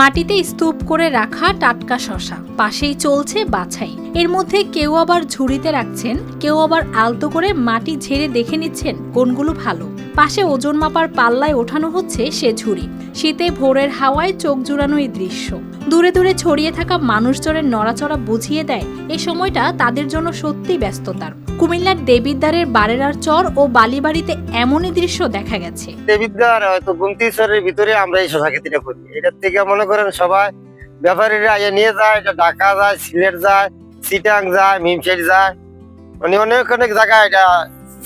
মাটিতে স্তূপ করে রাখা টাটকা শশা পাশেই চলছে বাছাই। এর মধ্যে কেউ আবার ঝুড়িতে রাখছেন, কেউ আবার আলতো করে মাটি ঝেড়ে দেখে নিচ্ছেন কোনগুলো ভালো। পাশে ওজন মাপার পাল্লায় ওঠানো হচ্ছে সে ঝুড়ি। শীতে ভোরের হাওয়ায় চোখ জুড়ানো এই দৃশ্য। দূরে দূরে ছড়িয়ে থাকা মানুষজনের নড়াচড়া বুঝিয়ে দেয় এই সময়টা তাদের জন্য সত্যি ব্যস্ততার। কুমিল্লার দেবিদ্বারের বারেরার চর ও বালিবাড়িতে এমনই দৃশ্য দেখা গেছে। দেবিদ্বার, হয়তো গুমতিশ্বরের ভিতরে আমরা এই শশা করি এটার থেকে মনে করেন সবাই ব্যাপারীরা নিয়ে যায়, এটা ঢাকা যায়, সিলেট যায় সিটাং যায় মিমশের যায়। মানে অনেক অনেক জায়গায় এটা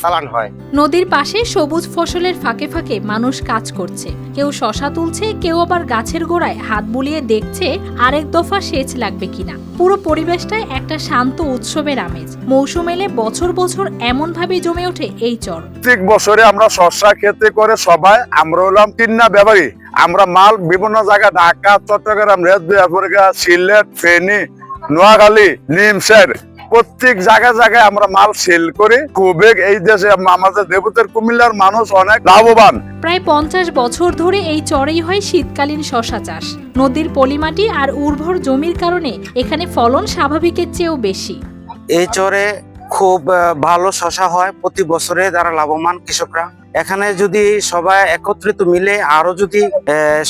চালান হয়। নদীর পাশে সবুজ ফসলের ফাঁকে ফাঁকে মানুষ কাজ করছে। কেউ শশা তুলছে কেউ আবার গাছের গোড়ায় হাত বুলিয়ে দেখছে আরেক দফা সেচ লাগবে কিনা। পুরো পরিবেশটায় একটা শান্ত উৎসবের আমেজ। মৌসুম এলে বছর বছর এমন ভাবে জমে ওঠে এই চর। প্রত্যেক বছরে আমরা শস্য খেতে করে সবাই আমরা হলাম তিন্না ব্যবহারী আমরা মাল বিভিন্ন জায়গায় ঢাকা চট্টগ্রাম রেদা সিলেট ফেনী নোয়াখালী নিমসের প্রত্যেক জায়গায় জায়গায় আমরা মাল সেল করি। খুবই এই দেশে আমাদের দেবতার কুমিল্লার মানুষ অনেক লাভবান। প্রায় পঞ্চাশ বছর ধরে এই চরেই হয় শীতকালীন শশা চাষ। নদীর পলিমাটি আর উর্বর জমির কারণে এখানে ফলন স্বাভাবিকের চেয়েও বেশি। এই চরে খুব আহ, ভালো শশা হয়। প্রতি বছরে যারা লাভবান কৃষকরা। এখানে যদি সবাই একত্রিত মিলে আরও যদি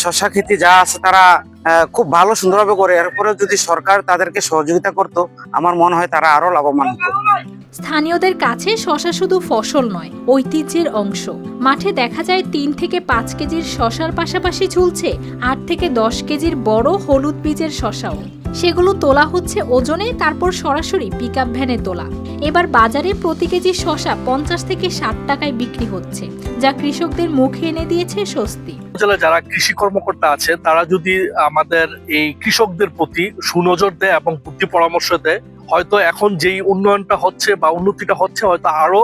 শশা খেতে যা আছে তারা খুব ভালো সুন্দরভাবে করে। এরপরে যদি সরকার তাদেরকে সহযোগিতা করতো, আমার মনে হয় তারা আরও লাভবান হতো। স্থানীয়দের কাছে শশা শুধু ফসল নয়, ঐতিহ্যের অংশ। মাঠে দেখা যায় তিন থেকে পাঁচ কেজির শশার পাশাপাশি ঝুলছে আট থেকে দশ কেজির বড় হলুদ বীজের শশাও সেগুলো তোলা হচ্ছে ওজনে, তারপর সরাসরি পিক ভ্যানে তোলা। এবার বাজারে প্রতি কেজি শশা পঞ্চাশ থেকে ষাট টাকায় বিক্রি হচ্ছে, যা কৃষকদের মুখে এনে দিয়েছে স্বস্তি। যারা কৃষি কর্মকর্তা আছে তারা যদি আমাদের এই কৃষকদের প্রতি সুনজর দেয় এবং বুদ্ধি পরামর্শ দেয় হয়তো এখন যেই উন্নয়নটা হচ্ছে বা উন্নতিটা হচ্ছে হয়তো আরও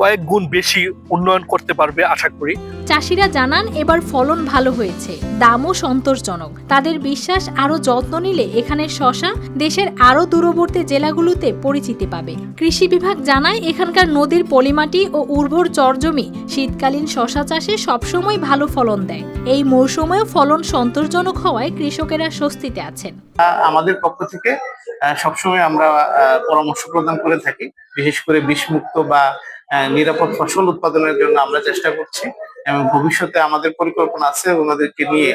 কয়েক গুণ বেশি উন্নয়ন করতে পারবে আশা করি। চাষিরা জানান এবার ফলন ভালো হয়েছে দামও সন্তোষজনক। তাদের বিশ্বাস আরও যত্ন নিলে এখানের শশা দেশের আরও দূরবর্তী জেলাগুলোতে পরিচিতি পাবে। কৃষি বিভাগ জানায় এখানকার নদীর পলিমাটি ও উর্বর চরজমি শীতকালীন শশা চাষে সবসময় ভালো ফলন দেয়। এই মৌসুমেও ফলন সন্তোষজনক হওয়ায় কৃষকেরা স্বস্তিতে আছেন। আমাদের পক্ষ থেকে সবসময় আমরা পরামর্শ প্রদান করে থাকি। বিশেষ করে বিষমুক্ত বা নিরাপদ ফসল উৎপাদনের জন্য আমরা চেষ্টা করছি এবং ভবিষ্যতে আমাদের পরিকল্পনা আছে ওনাদেরকে নিয়ে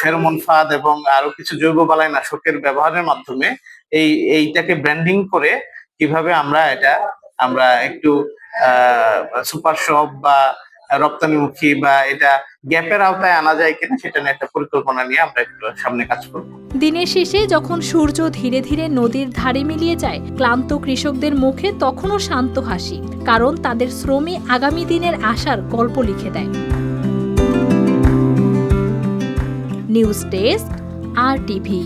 ফেরোমন ফাঁদ এবং আরও কিছু জৈব বালাই নাশকের ব্যবহারের মাধ্যমে এই, এইটাকে ব্র্যান্ডিং করে কীভাবে আমরা এটা, আমরা একটু সুপার শপ বা রপ্তানিমুখী বা এটা গ্যাপের আওতায় আনা যায় কিনা সেটা নিয়ে একটা পরিকল্পনা নিয়ে আমরা একটু সামনে কাজ করব। দিনের শেষে যখন সূর্য ধীরে ধীরে নদীর ধারে মিলিয়ে যায়, ক্লান্ত কৃষকদের মুখে তখনও শান্ত হাসি, কারণ তাদের শ্রমে আগামী দিনের আশার গল্প লিখে দেয়। নিউজ ডেস্ক, আর টিভি